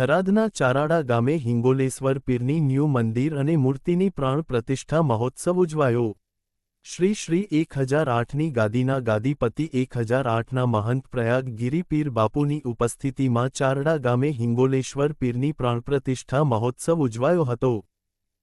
થરાદના ચારાડા ગામે હિંગોલેશ્વર પીરની ન્યૂ મંદિર અને મૂર્તિની પ્રાણ પ્રતિષ્ઠા મહોત્સવ ઉજવાયો. શ્રી શ્રી એક હજાર આઠની ગાદીના ગાદીપતિ એક હજાર આઠના મહંત પ્રયાગ ગિરિપીર બાપુની ઉપસ્થિતિમાં ચારડા ગામે હિંગોલેશ્વર પીરની પ્રાણપ્રતિષ્ઠા મહોત્સવ ઉજવાયો હતો.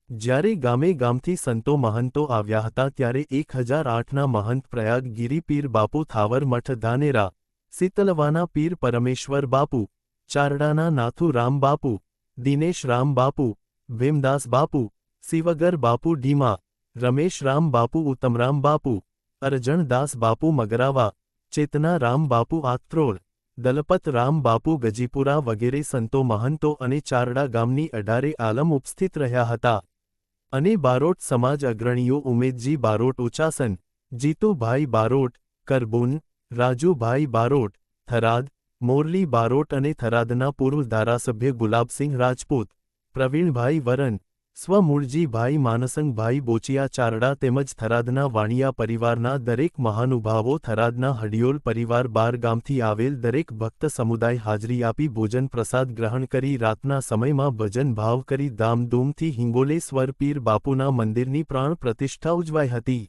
જ્યારે ગામે ગામથી સંતો મહંતો આવ્યા હતા ત્યારે એક હજાર આઠના મહંત પ્રયાગ ગિરિપીર બાપુ થાવર મઠ ધાનેરા, શીતલવાના પીર પરમેશ્વર બાપુ ચારડાના નાથુ રામ બાપુ, દિનેશ રામ બાપુ, ભીમદાસ બાપુ, શિવગર બાપુ ઢીમા રમેશ રામ બાપુ ઉત્તમરામ બાપુ અરજણદાસ બાપુ મગરાવા, ચેતના રામ બાપુ આત્રોળ, દલપત રામ બાપુ ગજીપુરા વગેરે સંતો મહંતો અને ચારડા ગામની અઢારે આલમ ઉપસ્થિત રહ્યા હતા. અને બારોટ સમાજ અગ્રણીઓ ઉમેદજી બારોટ ઉચાસન, જીતુભાઈ બારોટ, કરબુન, રાજુભાઈ બારોટ, થરાદ મોરલી બારોટ અને થરાદના પૂર્વ ધારાસભ્ય ગુલાબસિંહ રાજપૂત, પ્રવીણભાઈ વરન, સ્વમૂળજીભાઈ માનસંગભાઈ બોચિયા ચારડા તેમજ થરાદના વાણિયા પરિવારના દરેક મહાનુભાવો થરાદના હડિયોલ પરિવાર બાર ગામથી આવેલ દરેક ભક્ત સમુદાય હાજરી આપી ભોજન પ્રસાદ ગ્રહણ કરી રાતના સમયમાં ભજન ભાવ કરી ધામધૂમથી હિંગોલેશ્વર પીર બાપુના મંદિરની પ્રાણ પ્રતિષ્ઠા ઉજવાઈ હતી.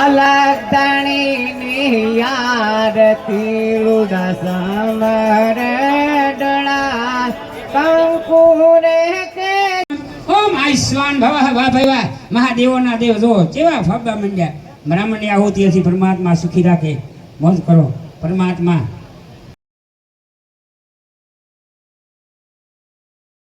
અલગ તણીની યારતી ઉદાસન રે ડળા કંકુરે કે ઓમ આયુષ્માન ભવ, વાહ ભાઈ, વાહ. મહાદેવોના દેવ જો કેવા ફાબા મંડ્યા. બ્રાહ્મણની આહુતિ હતી પરમાત્મા સુખી રાખે. મોજ કરો. પરમાત્મા